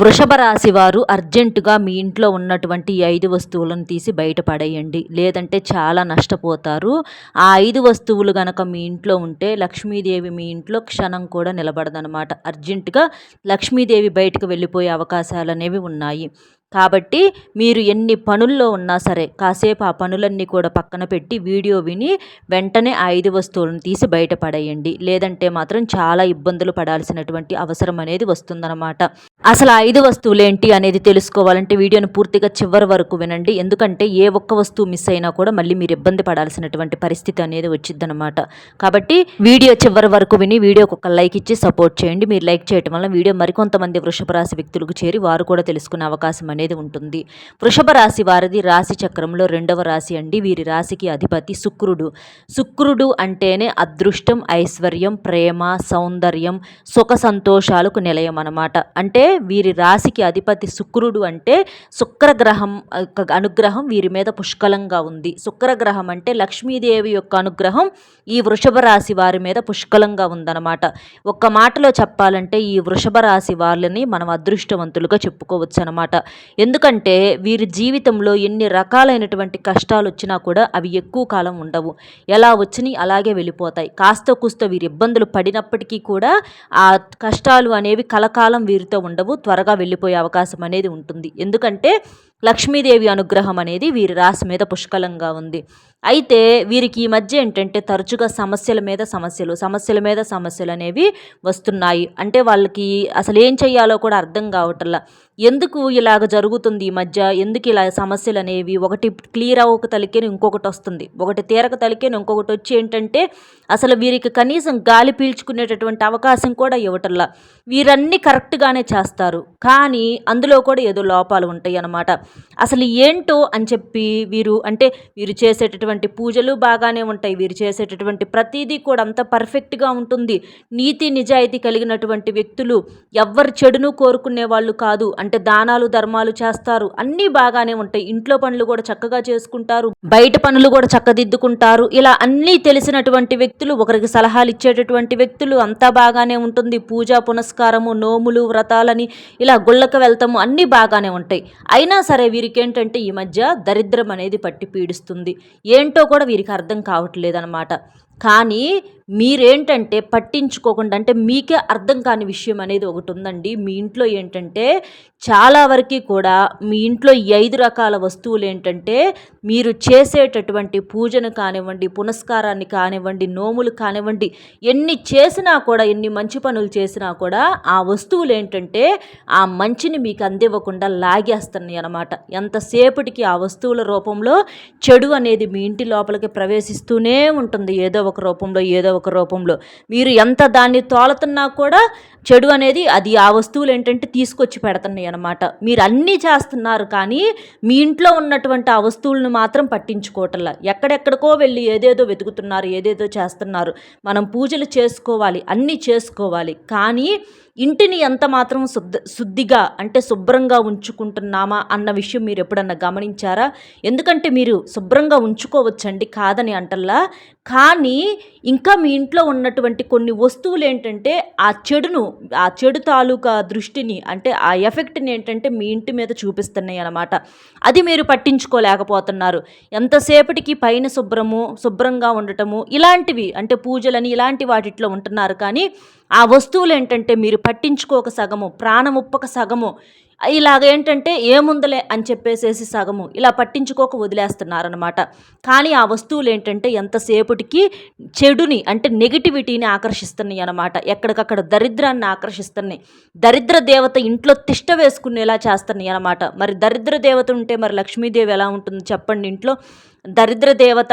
వృషభ రాశి వారు అర్జెంటుగా మీ ఇంట్లో ఉన్నటువంటి ఐదు వస్తువులను తీసి బయటపడేయండి లేదంటే చాలా నష్టపోతారు. ఆ ఐదు వస్తువులు గనక మీ ఇంట్లో ఉంటే లక్ష్మీదేవి మీ ఇంట్లో క్షణం కూడా నిలబడదనమాట అర్జెంటుగా లక్ష్మీదేవి బయటకు వెళ్ళిపోయే అవకాశాలు అనేవి ఉన్నాయి. కాబట్టి మీరు ఎన్ని పనుల్లో ఉన్నా సరే కాసేపు ఆ పనులన్నీ కూడా పక్కన పెట్టి వీడియో విని వెంటనే ఆ ఐదు వస్తువులను తీసి బయట పడేయండి. లేదంటే మాత్రం చాలా ఇబ్బందులు పడాల్సినటువంటి అవసరం అనేది వస్తుందన్నమాట. అసలు ఆ ఐదు వస్తువులు ఏంటి అనేది తెలుసుకోవాలంటే వీడియోను పూర్తిగా చివరి వరకు వినండి. ఎందుకంటే ఏ ఒక్క వస్తువు మిస్ అయినా కూడా మళ్ళీ మీరు ఇబ్బంది పడాల్సినటువంటి పరిస్థితి అనేది వచ్చిందనమాట కాబట్టి వీడియో చివరి వరకు విని వీడియోకి ఒక లైక్ ఇచ్చి సపోర్ట్ చేయండి. మీరు లైక్ చేయడం వల్ల వీడియో మరికొంతమంది వృషభ రాశి వ్యక్తులకు చేరి వారు కూడా తెలుసుకునే అవకాశం అనేది ఉంటుంది. వృషభ రాశి వారిది రాశి చక్రంలో రెండవ రాశి అండి. వీరి రాశికి అధిపతి శుక్రుడు. శుక్రుడు అంటేనే అదృష్టం ఐశ్వర్యం ప్రేమ సౌందర్యం సుఖ సంతోషాలకు నిలయం అనమాట అంటే వీరి రాశికి అధిపతి శుక్రుడు అంటే శుక్రగ్రహం అనుగ్రహం వీరి మీద పుష్కలంగా ఉంది. శుక్రగ్రహం అంటే లక్ష్మీదేవి యొక్క అనుగ్రహం ఈ వృషభ రాశి వారి మీద పుష్కలంగా ఉందన్నమాట. ఒక్క మాటలో చెప్పాలంటే ఈ వృషభ రాశి వాళ్ళని మనం అదృష్టవంతులుగా చెప్పుకోవచ్చు అనమాట ఎందుకంటే వీరి జీవితంలో ఎన్ని రకాలైనటువంటి కష్టాలు వచ్చినా కూడా అవి ఎక్కువ కాలం ఉండవు. ఎలా వచ్చినాయి అలాగే వెళ్ళిపోతాయి. కాస్త కూస్త వీరి ఇబ్బందులు పడినప్పటికీ కూడా ఆ కష్టాలు అనేవి కలకాలం వీరితో ఉండవు. త్వరగా వెళ్ళిపోయే అవకాశం అనేది ఉంటుంది. ఎందుకంటే లక్ష్మీదేవి అనుగ్రహం అనేది వీరి రాశి మీద పుష్కలంగా ఉంది. అయితే వీరికి ఈ మధ్య ఏంటంటే తరచుగా సమస్యల మీద సమస్యలు సమస్యల మీద సమస్యలు అనేవి వస్తున్నాయి. అంటే వాళ్ళకి అసలు ఏం చేయాలో కూడా అర్థం కావటల్లా ఎందుకు ఇలాగ జరుగుతుంది ఈ మధ్య? ఎందుకు ఇలా సమస్యలు అనేవి? ఒకటి క్లియర్ అవ్వక తలికేని ఇంకొకటి వస్తుంది. ఒకటి తీరక తలికేని ఇంకొకటి వచ్చి ఏంటంటే అసలు వీరికి కనీసం గాలి పీల్చుకునేటటువంటి అవకాశం కూడా ఇవ్వటల్లా వీరన్నీ కరెక్ట్గానే చేస్తారు. కానీ అందులో కూడా ఏదో లోపాలు ఉంటాయి అన్నమాట అసలు ఏంటో అని చెప్పి వీరు అంటే వీరు చేసేటటువంటి పూజలు బాగానే ఉంటాయి. వీరు చేసేటటువంటి ప్రతిదీ కూడా అంత పర్ఫెక్ట్గా ఉంటుంది. నీతి నిజాయితీ కలిగినటువంటి వ్యక్తులు ఎవ్వరు చెడును కోరుకునే వాళ్ళు కాదు. అంటే దానాలు ధర్మాలు చేస్తారు. అన్నీ బాగానే ఉంటాయి. ఇంట్లో పనులు కూడా చక్కగా చేసుకుంటారు. బయట పనులు కూడా చక్కదిద్దుకుంటారు. ఇలా అన్నీ తెలిసినటువంటి వ్యక్తులు ఒకరికి సలహాలు ఇచ్చేటటువంటి వ్యక్తులు అంతా బాగానే ఉంటుంది. పూజా పునస్కారము నోములు వ్రతాలని ఇలా గుళ్ళకు వెళ్తాము. అన్నీ బాగానే ఉంటాయి. అయినా సరే వీరికి ఏంటంటే ఈ మధ్య దరిద్రం అనేది పట్టి పీడిస్తుంది. ఏంటో కూడా వీరికి అర్థం కావట్లేదు అనమాట కానీ మీరేంటంటే పట్టించుకోకుండా అంటే మీకే అర్థం కాని విషయం అనేది ఒకటి ఉందండి మీ ఇంట్లో ఏంటంటే చాలా వరకు కూడా మీ ఇంట్లో ఈ ఐదు రకాల వస్తువులు ఏంటంటే మీరు చేసేటటువంటి పూజను కానివ్వండి పునస్కారాన్ని కానివ్వండి నోములు కానివ్వండి ఎన్ని చేసినా కూడా ఎన్ని మంచి పనులు చేసినా కూడా ఆ వస్తువులు ఏంటంటే ఆ మంచిని మీకు అందివ్వకుండా లాగేస్తున్నాయి అనమాట ఎంతసేపటికి ఆ వస్తువుల రూపంలో చెడు అనేది మీ ఇంటి లోపలికి ప్రవేశిస్తూనే ఉంటుంది. ఏదో ఒక రూపంలో ఏదో ఒక రూపంలో. మీరు ఎంత దాన్ని తోలుతున్నా కూడా చెడు అనేది అది ఆ వస్తువులు ఏంటంటే తీసుకొచ్చి పెడుతున్నాయి అనమాట మీరు అన్నీ చేస్తున్నారు కానీ మీ ఇంట్లో ఉన్నటువంటి ఆ వస్తువులను మాత్రం పట్టించుకోవటంలా. ఎక్కడెక్కడికో వెళ్ళి ఏదేదో వెతుకుతున్నారు ఏదేదో చేస్తున్నారు. మనం పూజలు చేసుకోవాలి అన్నీ చేసుకోవాలి. కానీ ఇంటిని ఎంత మాత్రం శుద్ధ శుద్ధిగా అంటే శుభ్రంగా ఉంచుకుంటున్నామా అన్న విషయం మీరు ఎప్పుడన్నా గమనించారా? ఎందుకంటే మీరు శుభ్రంగా ఉంచుకోవచ్చండి కాదని అంటల్లా. కానీ ఇంకా మీ ఇంట్లో ఉన్నటువంటి కొన్ని వస్తువులు ఏంటంటే ఆ చెడును ఆ చెడు తాలూకా దృష్టిని అంటే ఆ ఎఫెక్ట్ని ఏంటంటే మీ ఇంటి మీద చూపిస్తున్నాయి అన్నమాట. అది మీరు పట్టించుకోలేకపోతున్నారు. ఎంతసేపటికి పైన శుభ్రము శుభ్రంగా ఉండటము ఇలాంటివి అంటే పూజలని ఇలాంటి వాటిట్లో ఉంటున్నారు కానీ ఆ వస్తువులు ఏంటంటే మీరు పట్టించుకోక సగము ప్రాణముప్పక సగము ఇలాగ ఏంటంటే ఏముందలే అని చెప్పేసేసి సగము ఇలా పట్టించుకోక వదిలేస్తున్నారనమాట కానీ ఆ వస్తువులు ఏంటంటే ఎంతసేపటికి చెడుని అంటే నెగిటివిటీని ఆకర్షిస్తున్నాయి అనమాట ఎక్కడికక్కడ దరిద్రాన్ని ఆకర్షిస్తున్నాయి. దరిద్ర దేవత ఇంట్లో తిష్ట వేసుకునేలా చేస్తున్నాయి అనమాట మరి దరిద్ర దేవత ఉంటే మరి లక్ష్మీదేవి ఎలా ఉంటుంది చెప్పండి ఇంట్లో? దరిద్ర దేవత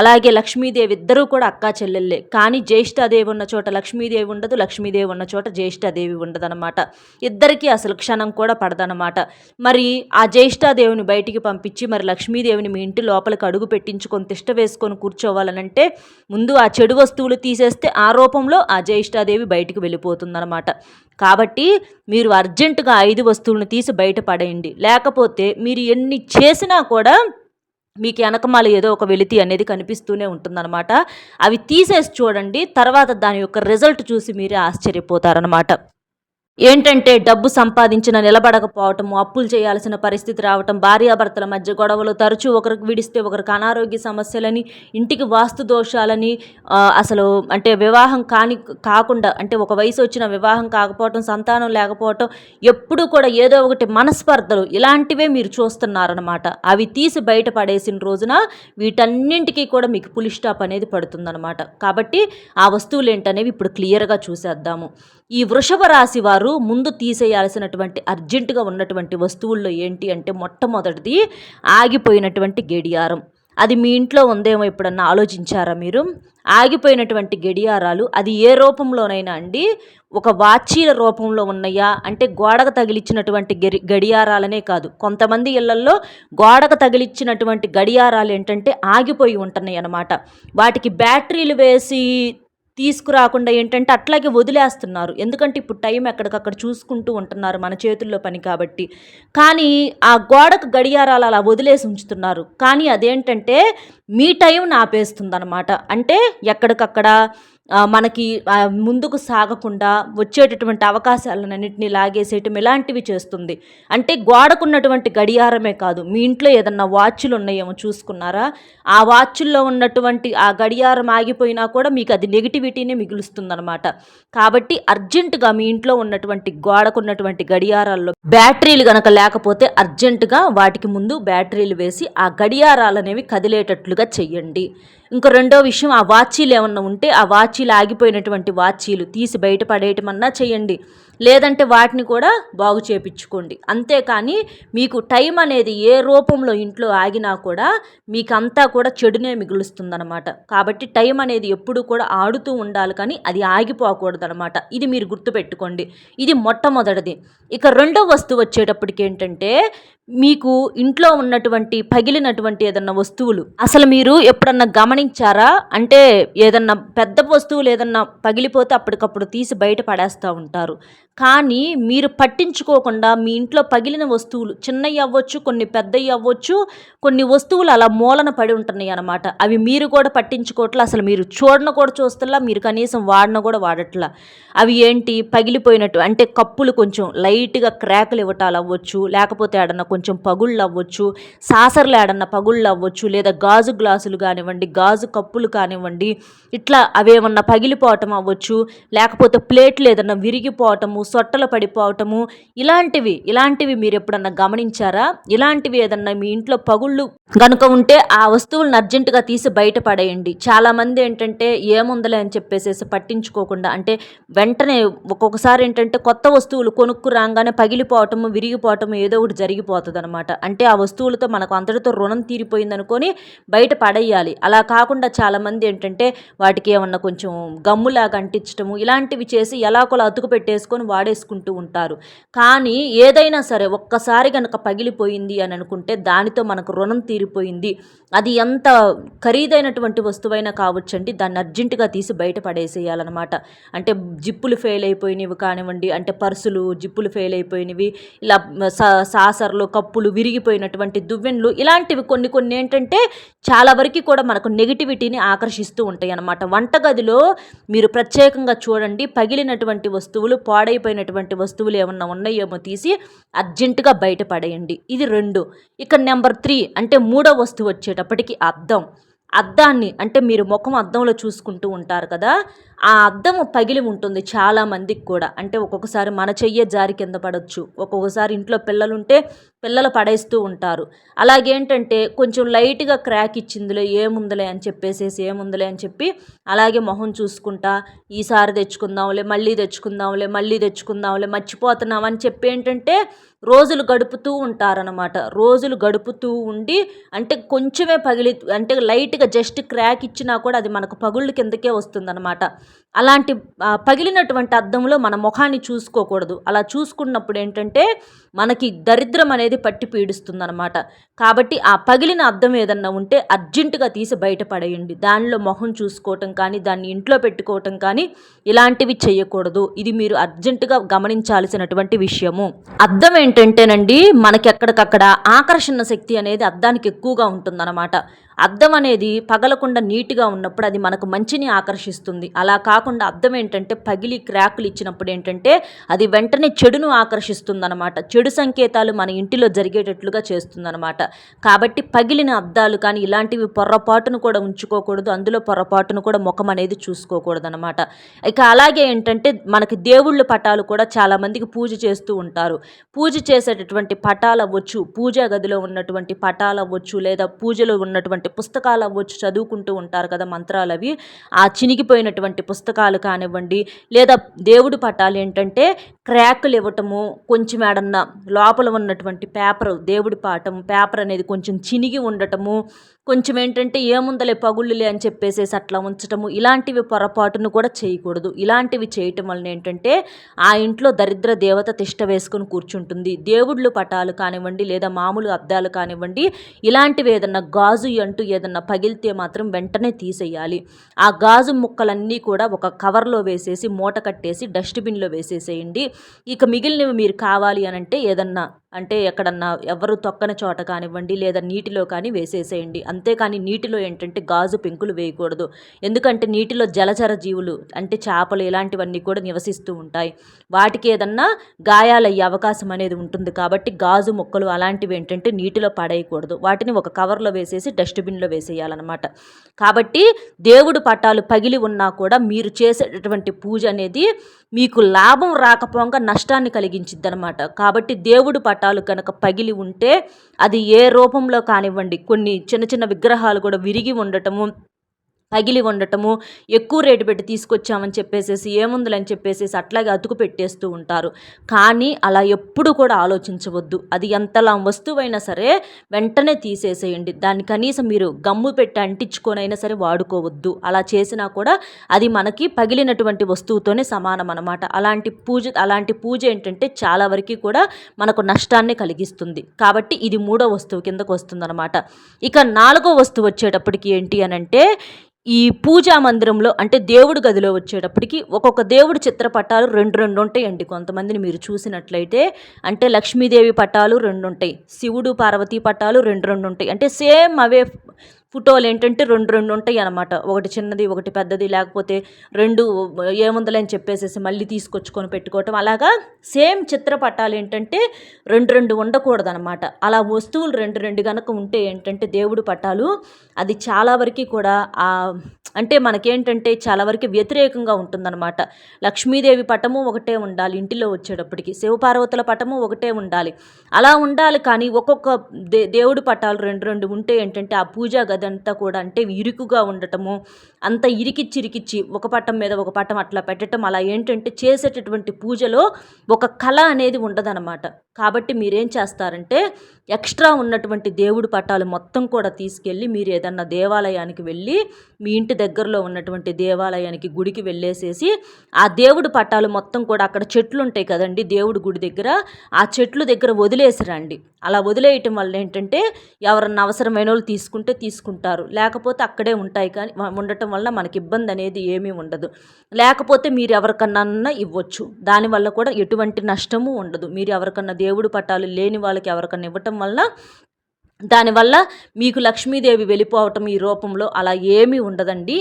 అలాగే లక్ష్మీదేవి ఇద్దరూ కూడా అక్కా చెల్లెళ్ళే. కానీ జ్యేష్ఠాదేవి ఉన్న చోట లక్ష్మీదేవి ఉండదు లక్ష్మీదేవి ఉన్న చోట జ్యేష్ఠాదేవి ఉండదన్నమాట. ఇద్దరికీ అసలు క్షణం కూడా పడదనమాట మరి ఆ జ్యేష్ఠాదేవిని బయటికి పంపించి మరి లక్ష్మీదేవిని మీ ఇంటి లోపలికి అడుగు పెట్టించుకొని తిష్ట వేసుకొని కూర్చోవాలనంటే ముందు ఆ చెడు వస్తువులు తీసేస్తే ఆ రూపంలో ఆ జ్యేష్ఠాదేవి బయటికి వెళ్ళిపోతుందన్నమాట. కాబట్టి మీరు అర్జెంటుగా ఐదు వస్తువులను తీసి బయట పడేయండి. లేకపోతే మీరు ఎన్ని చేసినా కూడా మీకు వెనకమాల ఏదో ఒక వెలితి అనేది కనిపిస్తూనే ఉంటుందన్నమాట. అవి తీసేసి చూడండి తర్వాత దాని యొక్క రిజల్ట్ చూసి మీరే ఆశ్చర్యపోతారనమాట ఏంటంటే డబ్బు సంపాదించిన నిలబడకపోవటం అప్పులు చేయాల్సిన పరిస్థితి రావటం భార్యాభర్తల మధ్య గొడవలు తరచూ ఒకరికి విడిస్తే ఒకరికి అనారోగ్య సమస్యలని ఇంటికి వాస్తు దోషాలని అసలు అంటే వివాహం కాని కాకుండా అంటే ఒక వయసు వచ్చిన వివాహం కాకపోవటం సంతానం లేకపోవటం ఎప్పుడూ కూడా ఏదో ఒకటి మనస్పర్ధలు ఇలాంటివే మీరు చూస్తున్నారనమాట అవి తీసి బయటపడేసిన రోజున వీటన్నింటికీ కూడా మీకు పులిస్టాప్ అనేది పడుతుందన్నమాట. కాబట్టి ఆ వస్తువులు ఏంటనేవి ఇప్పుడు క్లియర్గా చూసేద్దాము. ఈ వృషభ రాశి వారు ముందు తీసేయాల్సినటువంటి అర్జెంటుగా ఉన్నటువంటి వస్తువుల్లో ఏంటి అంటే మొట్టమొదటిది ఆగిపోయినటువంటి గడియారం. అది మీ ఇంట్లో ఉందేమో ఎప్పుడన్నా ఆలోచించారా మీరు? ఆగిపోయినటువంటి గడియారాలు అది ఏ రూపంలోనైనా అండి ఒక వాచీల రూపంలో ఉన్నాయా? అంటే గోడకు తగిలిచ్చినటువంటి గడి గడియారాలనే కాదు. కొంతమంది ఇళ్ళల్లో గోడకు తగిలిచ్చినటువంటి గడియారాలు ఏంటంటే ఆగిపోయి ఉంటున్నాయి అన్నమాట వాటికి బ్యాటరీలు వేసి తీసుకురాకుండా ఏంటంటే అట్లాగే వదిలేస్తున్నారు. ఎందుకంటే ఇప్పుడు టైం ఎక్కడికక్కడ చూసుకుంటూ ఉంటున్నారు మన చేతుల్లో పని కాబట్టి. కానీ ఆ గోడకు గడియారాలు అలా వదిలేసి ఉంచుతున్నారు. కానీ అదేంటంటే మీ టైం ఆపేస్తుంది అనమాట అంటే ఎక్కడికక్కడ మనకి ముందుకు సాగకుండా వచ్చేటటువంటి అవకాశాలన్నింటినీ లాగేసేయటం ఇలాంటివి చేస్తుంది. అంటే గోడకున్నటువంటి గడియారమే కాదు. మీ ఇంట్లో ఏదన్నా వాచ్లు ఉన్నాయేమో చూసుకున్నారా? ఆ వాచ్ల్లో ఉన్నటువంటి ఆ గడియారం ఆగిపోయినా కూడా మీకు అది నెగిటివిటీనే మిగులుస్తుందనమాట కాబట్టి అర్జెంటుగా మీ ఇంట్లో ఉన్నటువంటి గోడకున్నటువంటి గడియారాల్లో బ్యాటరీలు గనక లేకపోతే అర్జెంటుగా వాటికి ముందు బ్యాటరీలు వేసి ఆ గడియారాలు అనేవి కదిలేటట్లుగా చెయ్యండి. ఇంకో రెండో విషయం ఆ వాచీలు ఏమన్నా ఉంటే ఆ వాచీలు ఆగిపోయినటువంటి వాచీలు తీసి బయట పడేయటమన్నా చేయండి. లేదంటే వాటిని కూడా బాగు చేపించుకోండి. అంతేకాని మీకు టైం అనేది ఏ రూపంలో ఇంట్లో ఆగినా కూడా మీకు అంతా కూడా చెడునే మిగులుస్తుందన్నమాట. కాబట్టి టైం అనేది ఎప్పుడు కూడా ఆడుతూ ఉండాలి కానీ అది ఆగిపోకూడదనమాట ఇది మీరు గుర్తుపెట్టుకోండి. ఇది మొట్టమొదటిది. ఇక రెండో వస్తువు వచ్చేటప్పటికి ఏంటంటే మీకు ఇంట్లో ఉన్నటువంటి పగిలినటువంటి ఏదన్నా వస్తువులు అసలు మీరు ఎప్పుడన్నా గమనించారా? అంటే ఏదన్నా పెద్ద వస్తువులు ఏదన్నా పగిలిపోతే అప్పటికప్పుడు తీసి బయట పడేస్తూ ఉంటారు. కానీ మీరు పట్టించుకోకుండా మీ ఇంట్లో పగిలిన వస్తువులు చిన్నవి అవ్వచ్చు కొన్ని పెద్దవి అవ్వచ్చు కొన్ని వస్తువులు అలా మూలన పడి ఉంటున్నాయి అన్నమాట. అవి మీరు కూడా పట్టించుకోవట్లా అసలు మీరు చూడన కూడా చూస్తలా మీరు కనీసం వాడిన కూడా వాడట్లా. అవి ఏంటి? పగిలిపోయినట్టు అంటే కప్పులు కొంచెం లైట్గా క్రాకులు ఇవ్వటాలు అవ్వచ్చు లేకపోతే ఆడన్న కొంచెం కొంచెం పగుళ్ళు అవ్వచ్చు సాసర్లు పగుళ్ళు అవ్వచ్చు లేదా గాజు గ్లాసులు కానివ్వండి గాజు కప్పులు కానివ్వండి ఇట్లా అవేమన్నా పగిలిపోవటం అవ్వచ్చు లేకపోతే ప్లేట్లు ఏదన్నా విరిగిపోవటము సొట్టలు పడిపోవటము ఇలాంటివి ఇలాంటివి మీరు ఎప్పుడన్నా గమనించారా? ఇలాంటివి ఏదన్నా మీ ఇంట్లో పగుళ్ళు గనుక ఉంటే ఆ వస్తువులను అర్జెంటుగా తీసి బయట పడేయండి. చాలామంది ఏంటంటే ఏముందలే అని చెప్పేసేసి పట్టించుకోకుండా అంటే వెంటనే ఒక్కొక్కసారి ఏంటంటే కొత్త వస్తువులు కొనుక్కు రాగానే పగిలిపోవటము విరిగిపోవటము ఏదో ఒకటి జరిగిపోతుంది. అనమాట అంటే ఆ వస్తువులతో మనకు అంతటితో రుణం తీరిపోయిందనుకొని బయట పడేయాలి. అలా కాకుండా చాలామంది ఏంటంటే వాటికి ఏమన్నా కొంచెం గమ్ములాగా అంటించటము ఇలాంటివి చేసి ఎలాగోలా అతుకు పెట్టేసుకొని వాడేసుకుంటూ ఉంటారు. కానీ ఏదైనా సరే ఒక్కసారి కనుక పగిలిపోయింది అని అనుకుంటే దానితో మనకు రుణం తీరిపోయింది. అది ఎంత ఖరీదైనటువంటి వస్తువైనా కావచ్చండి. దాన్ని అర్జెంటుగా తీసి బయట పడేసేయాలన్నమాట. అంటే జిప్పులు ఫెయిల్ అయిపోయినవి కానివ్వండి అంటే పర్సులు జిప్పులు ఫెయిల్ అయిపోయినవి ఇలా సా- సాసర్లు కప్పులు విరిగిపోయినటువంటి దువ్వెన్లు ఇలాంటివి కొన్ని కొన్ని ఏంటంటే చాలా వరకు కూడా మనకు నెగిటివిటీని ఆకర్షిస్తూ ఉంటాయి అన్నమాట వంటగదిలో మీరు ప్రత్యేకంగా చూడండి పగిలినటువంటి వస్తువులు పాడైపోయినటువంటి వస్తువులు ఏమన్నా ఉన్నాయేమో తీసి అర్జెంటుగా బయటపడేయండి ఇది రెండు. ఇక నెంబర్ త్రీ అంటే మూడో వస్తువు వచ్చేటప్పటికి అద్దం. అద్దాన్ని అంటే మీరు ముఖం అద్దంలో చూసుకుంటూ ఉంటారు కదా ఆ అద్దం పగిలి ఉంటుంది చాలా మందికి కూడా. అంటే ఒక్కొక్కసారి మన చెయ్యే జారి కింద పడవచ్చు ఒక్కొక్కసారి ఇంట్లో పిల్లలుంటే పిల్లలు పడేస్తూ ఉంటారు. అలాగేంటంటే కొంచెం లైట్గా క్రాక్ ఇచ్చిందిలే ఏముందిలే అని చెప్పేసేసి ఏముందిలే అని చెప్పి అలాగే మొహం చూసుకుంటా ఈసారి తెచ్చుకుందాంలే మళ్ళీ తెచ్చుకుందాంలే మళ్ళీ తెచ్చుకుందాంలే మర్చిపోతున్నాం అని చెప్పి ఏంటంటే రోజులు గడుపుతూ ఉంటారనమాట రోజులు గడుపుతూ ఉండి అంటే కొంచెమే పగిలి అంటే లైట్గా జస్ట్ క్రాక్ ఇచ్చినా కూడా అది మనకు పగుళ్ళు కిందకే వస్తుందన్నమాట. అలాంటి పగిలినటువంటి అద్దంలో మన ముఖాన్ని చూసుకోకూడదు. అలా చూసుకున్నప్పుడు ఏంటంటే మనకి దరిద్రం అనేది పట్టి పీడిస్తుందన్నమాట. కాబట్టి ఆ పగిలిన అద్దం ఏదన్నా ఉంటే అర్జెంటుగా తీసి బయటపడేయండి. దానిలో మొహం చూసుకోవటం కానీ దాన్ని ఇంట్లో పెట్టుకోవటం కానీ ఇలాంటివి చేయకూడదు. ఇది మీరు అర్జెంటుగా గమనించాల్సినటువంటి విషయము. అద్దం ఏంటంటేనండి మనకి ఎక్కడికక్కడ ఆకర్షణ శక్తి అనేది అద్దానికి ఎక్కువగా ఉంటుందన్నమాట. అద్దం అనేది పగలకుండా నీట్గా ఉన్నప్పుడు అది మనకు మంచిని ఆకర్షిస్తుంది. అలా కాకుండా అద్దం ఏంటంటే పగిలి క్రాకులు ఇచ్చినప్పుడు ఏంటంటే అది వెంటనే చెడును ఆకర్షిస్తుంది అనమాట చెడు సంకేతాలు మన ఇంటిలో జరిగేటట్లుగా చేస్తుందన్నమాట. కాబట్టి పగిలిన అద్దాలు కానీ ఇలాంటివి పొరపాటును కూడా ఉంచుకోకూడదు. అందులో పొరపాటును కూడా ముఖం అనేది చూసుకోకూడదు అనమాట ఇక అలాగే ఏంటంటే మనకి దేవుళ్ళ పటాలు కూడా చాలామందికి పూజ చేస్తూ ఉంటారు. పూజ చేసేటటువంటి పటాలు అవ్వచ్చు పూజా గదిలో ఉన్నటువంటి పటాలు అవ్వచ్చు లేదా పూజలో ఉన్నటువంటి పుస్తకాలు అవ్వచ్చు చదువుకుంటూ ఉంటారు కదా మంత్రాలు అవి. ఆ చినిగిపోయినటువంటి పుస్తకాలు కానివ్వండి లేదా దేవుడి పటాలు ఏంటంటే క్రాకులు ఇవ్వటము కొంచెం ఏడన్నా లోపల ఉన్నటువంటి పేపర్ దేవుడి పాఠం పేపర్ అనేది కొంచెం చినిగి ఉండటము కొంచెం ఏంటంటే ఏముందలే పగుళ్ళులే అని చెప్పేసేసి అట్లా ఉంచటము ఇలాంటివి పొరపాటును కూడా చేయకూడదు. ఇలాంటివి చేయటం వలన ఏంటంటే ఆ ఇంట్లో దరిద్ర దేవత తిష్ట వేసుకొని కూర్చుంటుంది. దేవుళ్ళు పటాలు కానివ్వండి లేదా మామూలు అద్దాలు కానివ్వండి ఇలాంటివి ఏదన్నా గాజు అంటూ ఏదన్నా పగిలితే మాత్రం వెంటనే తీసేయాలి. ఆ గాజు ముక్కలన్నీ కూడా ఒక కవర్లో వేసేసి మూట కట్టేసి డస్ట్బిన్లో వేసేసేయండి. ఇక మిగిలినవి మీరు కావాలి అని అంటే ఏదన్నా అంటే ఎక్కడన్నా ఎవరు తొక్కని చోట కానివ్వండి లేదా నీటిలో కానీ వేసేసేయండి. అంతేకాని నీటిలో ఏంటంటే గాజు పెంకులు వేయకూడదు. ఎందుకంటే నీటిలో జలచర జీవులు అంటే చేపలు ఇలాంటివన్నీ కూడా నివసిస్తూ ఉంటాయి. వాటికి ఏదన్నా గాయాలయ్యే అవకాశం అనేది ఉంటుంది. కాబట్టి గాజు మొక్కలు అలాంటివి ఏంటంటే నీటిలో పడేయకూడదు. వాటిని ఒక కవర్లో వేసేసి డస్ట్బిన్లో వేసేయాలన్నమాట. కాబట్టి దేవుడు పటాలు పగిలి ఉన్నా కూడా మీరు చేసేటటువంటి పూజ అనేది మీకు లాభం రాకపోగా నష్టాన్ని కలిగించిద్ది అనమాట కాబట్టి దేవుడు పట్ట పటాలు కనుక పగిలి ఉంటే అది ఏ రూపంలో కానివ్వండి కొన్ని చిన్న చిన్న విగ్రహాలు కూడా విరిగి ఉండటము పగిలి ఉండటము ఎక్కువ రేటు పెట్టి తీసుకొచ్చామని చెప్పేసేసి ఏముందులని చెప్పేసేసి అట్లాగే అతుకు పెట్టేస్తూ ఉంటారు. కానీ అలా ఎప్పుడు కూడా ఆలోచించవద్దు. అది ఎంతలా వస్తువైనా సరే వెంటనే తీసేసేయండి. దాన్ని కనీసం మీరు గమ్ము పెట్టి అంటించుకొనైనా సరే వాడుకోవద్దు. అలా చేసినా కూడా అది మనకి పగిలినటువంటి వస్తువుతోనే సమానం అనమాట అలాంటి పూజ అలాంటి పూజ ఏంటంటే చాలా వరకు కూడా మనకు నష్టాన్ని కలిగిస్తుంది. కాబట్టి ఇది మూడో వస్తువు కిందకు వస్తుందన్నమాట. ఇక నాలుగో వస్తువు వచ్చేటప్పటికి ఏంటి అని అంటే ఈ పూజా మందిరంలో అంటే దేవుడి గదిలో వచ్చేటప్పటికి ఒక్కొక్క దేవుడి చిత్రపటాలు రెండు రెండు ఉంటాయండి కొంతమందిని మీరు చూసినట్లయితే అంటే లక్ష్మీదేవి పటాలు రెండు ఉంటాయి శివుడు పార్వతీ పటాలు రెండు రెండు ఉంటాయి అంటే సేమ్ అవే ఫోటోలు ఏంటంటే రెండు రెండు ఉంటాయి అనమాట ఒకటి చిన్నది ఒకటి పెద్దది లేకపోతే రెండు ఏముందలని చెప్పేసేసి మళ్ళీ తీసుకొచ్చుకొని పెట్టుకోవటం. అలాగా సేమ్ చిత్రపటాలు ఏంటంటే రెండు రెండు ఉండకూడదు అనమాట అలా వస్తువులు రెండు రెండు కనుక ఉంటే ఏంటంటే దేవుడు పటాలు అది చాలా వరకు కూడా అంటే మనకేంటంటే చాలా వరకు వ్యతిరేకంగా ఉంటుందన్నమాట. లక్ష్మీదేవి పటము ఒకటే ఉండాలి ఇంటిలో వచ్చేటప్పటికి. శివపార్వతుల పటము ఒకటే ఉండాలి. అలా ఉండాలి కానీ ఒక్కొక్క దే దేవుడి పటాలు రెండు రెండు ఉంటే ఏంటంటే ఆ పూజా అదంతా కూడా అంటే ఇరుకుగా ఉండటము అంత ఇరికిచ్చి ఇరికిచ్చి ఒక పట్టం మీద ఒక పట్టం అట్లా పెట్టడం అలా ఏంటంటే చేసేటటువంటి పూజలో ఒక కళ అనేది ఉండదన్నమాట. కాబట్టి మీరేం చేస్తారంటే ఎక్స్ట్రా ఉన్నటువంటి దేవుడి పటాలు మొత్తం కూడా తీసుకెళ్ళి మీరు ఏదన్నా దేవాలయానికి వెళ్ళి మీ ఇంటి దగ్గరలో ఉన్నటువంటి దేవాలయానికి గుడికి వెళ్ళేసేసి ఆ దేవుడి పటాలు మొత్తం కూడా అక్కడ చెట్లు ఉంటాయి కదండి దేవుడి గుడి దగ్గర ఆ చెట్లు దగ్గర వదిలేసి రండి. అలా వదిలేయటం వల్ల ఏంటంటే ఎవరన్నా అవసరమైన వాళ్ళు తీసుకుంటే తీసుకుంటారు. లేకపోతే అక్కడే ఉంటాయి కానీ ఉండటం వల్ల మనకి ఇబ్బంది అనేది ఏమీ ఉండదు. లేకపోతే మీరు ఎవరికన్నా ఇవ్వచ్చు. దానివల్ల కూడా ఎటువంటి నష్టము ఉండదు. మీరు ఎవరికన్నా దేవుడి పటాలు లేని వాళ్ళకి ఎవరికన్నా ఇవ్వటం వల్ల దానివల్ల మీకు లక్ష్మీదేవి వెళ్ళిపోవటం ఈ రూపంలో అలా ఏమీ ఉండదండి.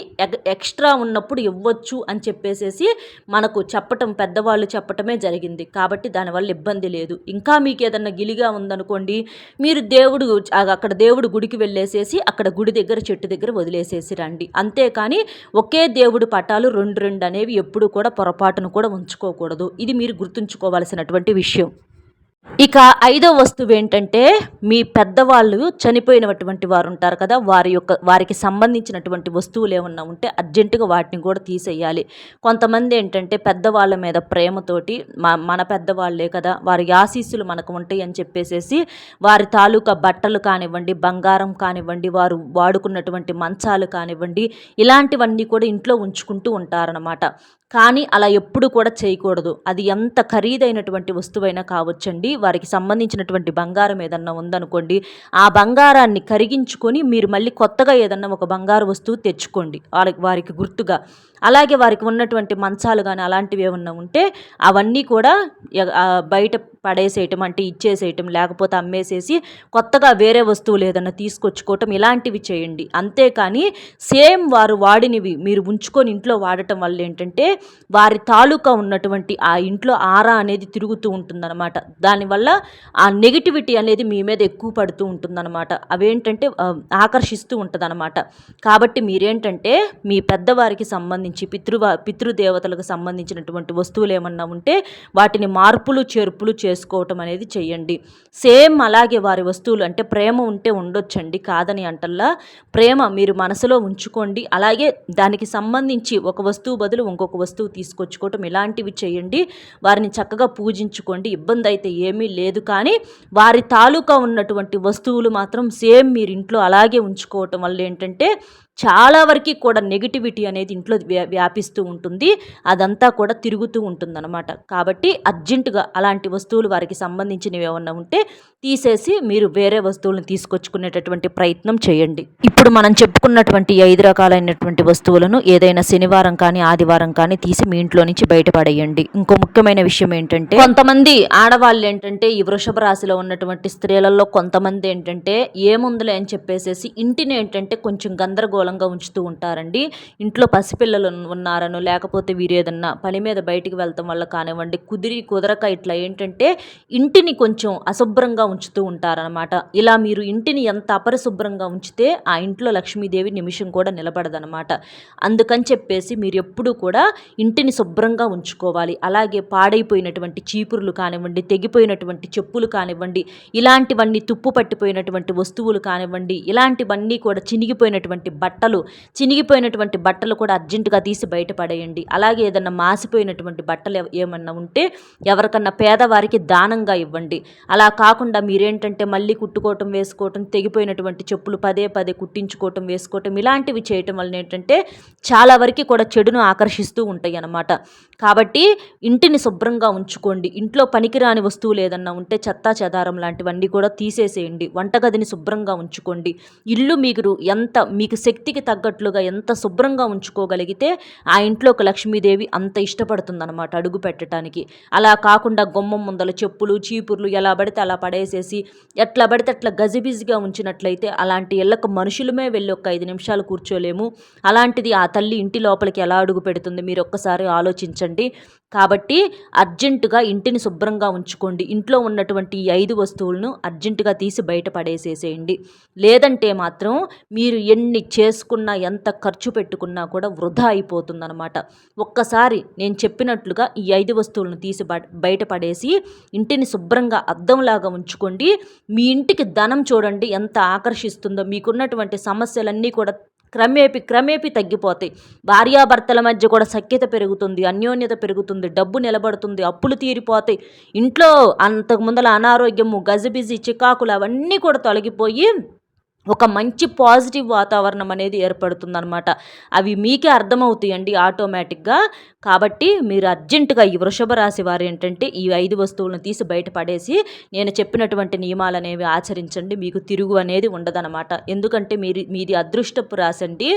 ఎక్స్ట్రా ఉన్నప్పుడు ఇవ్వచ్చు అని చెప్పేసేసి మనకు చెప్పటం పెద్దవాళ్ళు చెప్పటమే జరిగింది. కాబట్టి దానివల్ల ఇబ్బంది లేదు. ఇంకా మీకు ఏదన్నా గిలిగా ఉందనుకోండి మీరు దేవుడు అక్కడ దేవుడు గుడికి వెళ్ళేసేసి అక్కడ గుడి దగ్గర చెట్టు దగ్గర వదిలేసేసి రండి. అంతేకాని ఒకే దేవుడు పటాలు రెండు రెండు అనేవి ఎప్పుడు కూడా పొరపాటును కూడా ఉంచుకోకూడదు. ఇది మీరు గుర్తుంచుకోవాల్సినటువంటి విషయం. ఇక ఐదో వస్తువు ఏంటంటే మీ పెద్దవాళ్ళు చనిపోయినటువంటి వారు ఉంటారు కదా వారి యొక్క వారికి సంబంధించినటువంటి వస్తువులు ఏమన్నా ఉంటే అర్జెంటుగా వాటిని కూడా తీసేయాలి. కొంతమంది ఏంటంటే పెద్దవాళ్ళ మీద ప్రేమతోటి మన పెద్దవాళ్ళే కదా వారి ఆశీస్సులు మనకు ఉంటాయి అని చెప్పేసేసి వారి తాలూకా బట్టలు కానివ్వండి బంగారం కానివ్వండి వారు వాడుకున్నటువంటి మంచాలు కానివ్వండి ఇలాంటివన్నీ కూడా ఇంట్లో ఉంచుకుంటూ ఉంటారనమాట కానీ అలా ఎప్పుడు కూడా చేయకూడదు. అది ఎంత ఖరీదైనటువంటి వస్తువైనా కావచ్చండి. వారికి సంబంధించినటువంటి బంగారం ఏదన్నా ఉందనుకోండి ఆ బంగారాన్ని కరిగించుకొని మీరు మళ్ళీ కొత్తగా ఏదన్నా ఒక బంగారు వస్తువు తెచ్చుకోండి. వాళ్ళకి వారికి గుర్తుగా. అలాగే వారికి ఉన్నటువంటి మంచాలు కానీ అలాంటివి ఏమన్నా ఉంటే అవన్నీ కూడా బయట పడేసేయటం అంటే ఇచ్చేసేయటం లేకపోతే అమ్మేసేసి కొత్తగా వేరే వస్తువులు ఏదన్నా తీసుకొచ్చుకోవటం ఇలాంటివి చేయండి. అంతేకాని సేమ్ వారు వాడినవి మీరు ఉంచుకొని ఇంట్లో వాడటం వల్ల ఏంటంటే వారి తాలూకా ఉన్నటువంటి ఆ ఇంట్లో ఆరా అనేది తిరుగుతూ ఉంటుందన్నమాట. దానివల్ల ఆ నెగిటివిటీ అనేది మీ మీద ఎక్కువ పడుతూ ఉంటుందన్నమాట. అవేంటంటే ఆకర్షిస్తూ ఉంటుందన్నమాట. కాబట్టి మీరేంటంటే మీ పెద్దవారికి సంబంధించి పితృవా పితృదేవతలకు సంబంధించినటువంటి వస్తువులు ఏమన్నా ఉంటే వాటిని మార్పులు చేర్పులు చేసుకోవటం అనేది చేయండి సేమ్ అలాగే వారి వస్తువులు అంటే ప్రేమ ఉంటే ఉండొచ్చండి కాదని అంటల్లా. ప్రేమ మీరు మనసులో ఉంచుకోండి. అలాగే దానికి సంబంధించి ఒక వస్తువు బదులు ఇంకొక వస్తువు తీసుకొచ్చుకోవటం ఇలాంటివి చేయండి వారిని చక్కగా పూజించుకోండి. ఇబ్బంది అయితే ఏమీ లేదు. కానీ వారి తాలూకా ఉన్నటువంటి వస్తువులు మాత్రం సేమ్ మీరు ఇంట్లో అలాగే ఉంచుకోవటం వల్ల ఏంటంటే చాలా వరకు కూడా నెగిటివిటీ అనేది ఇంట్లో వ్యాపిస్తూ ఉంటుంది. అదంతా కూడా తిరుగుతూ ఉంటుందన్నమాట. కాబట్టి అర్జెంటుగా అలాంటి వస్తువులు వారికి సంబంధించినవి ఏమన్నా ఉంటే తీసేసి మీరు వేరే వస్తువులను తీసుకొచ్చుకునేటటువంటి ప్రయత్నం చేయండి. ఇప్పుడు మనం చెప్పుకున్నటువంటి ఐదు రకాలైనటువంటి వస్తువులను ఏదైనా శనివారం కానీ ఆదివారం కానీ తీసి మీ ఇంట్లో నుంచి బయటపడేయండి. ఇంకో ముఖ్యమైన విషయం ఏంటంటే కొంతమంది ఆడవాళ్ళు ఏంటంటే ఈ వృషభ రాశిలో ఉన్నటువంటి స్త్రీలలో కొంతమంది ఏంటంటే ఏముందులే అని చెప్పేసేసి ఇంటిని ఏంటంటే కొంచెం గందరగోళం మూలంగా ఉంచుతూ ఉంటారండి. ఇంట్లో పసిపిల్లలు ఉన్నారనో లేకపోతే వీరు ఏదన్నా పని మీద బయటికి వెళ్తాం వల్ల కానివ్వండి కుదిరి కుదరక ఇట్లా ఏంటంటే ఇంటిని కొంచెం అశుభ్రంగా ఉంచుతూ ఉంటారనమాట. ఇలా మీరు ఇంటిని ఎంత అపరిశుభ్రంగా ఉంచితే ఆ ఇంట్లో లక్ష్మీదేవి నిమిషం కూడా నిలబడదనమాట. అందుకని చెప్పేసి మీరు ఎప్పుడూ కూడా ఇంటిని శుభ్రంగా ఉంచుకోవాలి. అలాగే పాడైపోయినటువంటి చీపురులు కానివ్వండి తెగిపోయినటువంటి చెప్పులు కానివ్వండి ఇలాంటివన్నీ తుప్పు పట్టిపోయినటువంటి వస్తువులు కానివ్వండి ఇలాంటివన్నీ కూడా చినిగిపోయినటువంటి బట్ట బట్టలు చినిగిపోయినటువంటి బట్టలు కూడా అర్జెంటుగా తీసి బయటపడేయండి అలాగే ఏదన్నా మాసిపోయినటువంటి బట్టలు ఏమన్నా ఉంటే ఎవరికన్నా పేదవారికి దానంగా ఇవ్వండి. అలా కాకుండా మీరేంటంటే మళ్ళీ కుట్టుకోవటం వేసుకోవటం తెగిపోయినటువంటి చెప్పులు పదే పదే కుట్టించుకోవటం వేసుకోవటం ఇలాంటివి చేయటం వలన ఏంటంటే చాలా వరకు కూడా చెడును ఆకర్షిస్తూ ఉంటాయి అన్నమాట కాబట్టి ఇంటిని శుభ్రంగా ఉంచుకోండి. ఇంట్లో పనికిరాని వస్తువులు ఏదన్నా ఉంటే చెత్తా చెదారం లాంటివన్నీ కూడా తీసేసేయండి. వంటగదిని శుభ్రంగా ఉంచుకోండి. ఇల్లు మీరు ఎంత మీకు శక్తికి తగ్గట్లుగా ఎంత శుభ్రంగా ఉంచుకోగలిగితే ఆ ఇంట్లో ఒక లక్ష్మీదేవి అంత ఇష్టపడుతుందన్నమాట అడుగు పెట్టడానికి అలా కాకుండా గుమ్మం ముందల చెప్పులు చీపుర్లు ఎలా పడితే అలా పడేసేసి ఎట్లా పడితే అట్లా గజిబిజిగా ఉంచినట్లయితే అలాంటి ఇళ్ళకు మనుషులమే వెళ్ళి ఒక ఐదు నిమిషాలు కూర్చోలేము. అలాంటిది ఆ తల్లి ఇంటి లోపలికి ఎలా అడుగు పెడుతుంది? మీరు ఒక్కసారి ఆలోచించండి. కాబట్టి అర్జెంటుగా ఇంటిని శుభ్రంగా ఉంచుకోండి. ఇంట్లో ఉన్నటువంటి ఈ ఐదు వస్తువులను అర్జెంటుగా తీసి బయట పడేసేసేయండి. లేదంటే మాత్రం మీరు ఎన్ని చేసుకున్నా ఎంత ఖర్చు పెట్టుకున్నా కూడా వృధా అయిపోతుందన్నమాట. ఒక్కసారి నేను చెప్పినట్లుగా ఈ ఐదు వస్తువులను తీసి బయట పడేసి ఇంటిని శుభ్రంగా అద్దంలాగా ఉంచుకోండి. మీ ఇంటికి ధనం చూడండి ఎంత ఆకర్షిస్తుందో. మీకున్నటువంటి సమస్యలన్నీ కూడా క్రమేపి క్రమేపి తగ్గిపోతాయి. భార్యాభర్తల మధ్య కూడా సఖ్యత పెరుగుతుంది అన్యోన్యత పెరుగుతుంది డబ్బు నిలబడుతుంది అప్పులు తీరిపోతాయి. ఇంట్లో అంతకు ముందల అనారోగ్యము గజిబిజి చికాకులు అవన్నీ కూడా తొలగిపోయి ఒక మంచి పాజిటివ్ వాతావరణం అనేది ఏర్పడుతుందనమాట అవి మీకే అర్థమవుతాయండి ఆటోమేటిక్గా. కాబట్టి మీరు అర్జెంటుగా ఈ వృషభ రాశి వారు ఏంటంటే ఈ ఐదు వస్తువులను తీసి బయటపడేసి నేను చెప్పినటువంటి నియమాలు అనేవి ఆచరించండి. మీకు తిరుగు అనేది ఉండదనమాట ఎందుకంటే మీరు మీది అదృష్టపు రాశి అండి.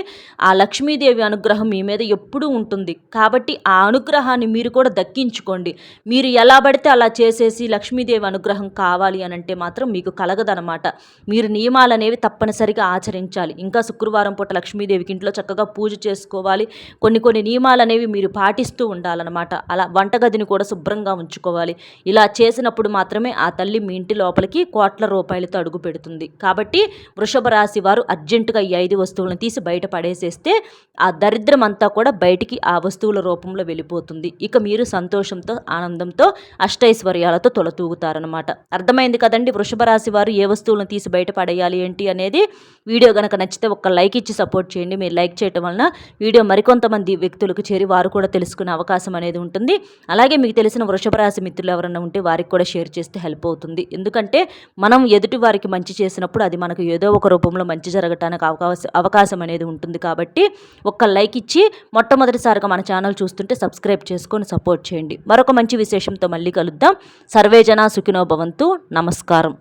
ఆ లక్ష్మీదేవి అనుగ్రహం మీ మీద ఎప్పుడూ ఉంటుంది. కాబట్టి ఆ అనుగ్రహాన్ని మీరు కూడా దక్కించుకోండి. మీరు ఎలా పడితే అలా చేసేసి లక్ష్మీదేవి అనుగ్రహం కావాలి అని అంటే మాత్రం మీకు కలగదనమాట మీరు నియమాలు అనేవి తప్పనిసరిగా ఆచరించాలి. ఇంకా శుక్రవారం పూట లక్ష్మీదేవికి ఇంట్లో చక్కగా పూజ చేసుకోవాలి. కొన్ని కొన్ని నియమాలు అనేవి మీరు పాటిస్తూ ఉండాలన్నమాట. అలా వంటగదిని కూడా శుభ్రంగా ఉంచుకోవాలి. ఇలా చేసినప్పుడు మాత్రమే ఆ తల్లి మీ ఇంటి లోపలికి కోట్ల రూపాయలతో అడుగు పెడుతుంది. కాబట్టి వృషభ రాశి వారు అర్జెంటుగా ఈ ఐదు వస్తువులను తీసి బయట పడేసేస్తే ఆ దరిద్రం అంతా కూడా బయటికి ఆ వస్తువుల రూపంలో వెళ్ళిపోతుంది. ఇక మీరు సంతోషంతో ఆనందంతో అష్టైశ్వర్యాలతో తొలతూగుతారనమాట అర్థమైంది కదండి? వృషభ రాశి వారు ఏ వస్తువులను తీసి బయట పడేయాలి ఏంటి అనేది వీడియో కనుక నచ్చితే ఒక లైక్ ఇచ్చి సపోర్ట్ చేయండి. మీరు లైక్ చేయటం వలన వీడియో మరికొంతమంది వ్యక్తులకు చేరి వారు కూడా తెలుసుకునే అవకాశం అనేది ఉంటుంది. అలాగే మీకు తెలిసిన వృషభ రాశి మిత్రులు ఎవరన్నా ఉంటే వారికి కూడా షేర్ చేస్తే హెల్ప్ అవుతుంది. ఎందుకంటే మనం ఎదుటి వారికి మంచి చేసినప్పుడు అది మనకు ఏదో ఒక రూపంలో మంచి జరగటానికి అవకాశం అవకాశం అనేది ఉంటుంది. కాబట్టి ఒక్క లైక్ ఇచ్చి మొట్టమొదటిసారిగా మన ఛానల్ చూస్తుంటే సబ్స్క్రైబ్ చేసుకొని సపోర్ట్ చేయండి. మరొక మంచి విశేషంతో మళ్ళీ కలుద్దాం. సర్వేజన సుఖినో భవంతు. నమస్కారం.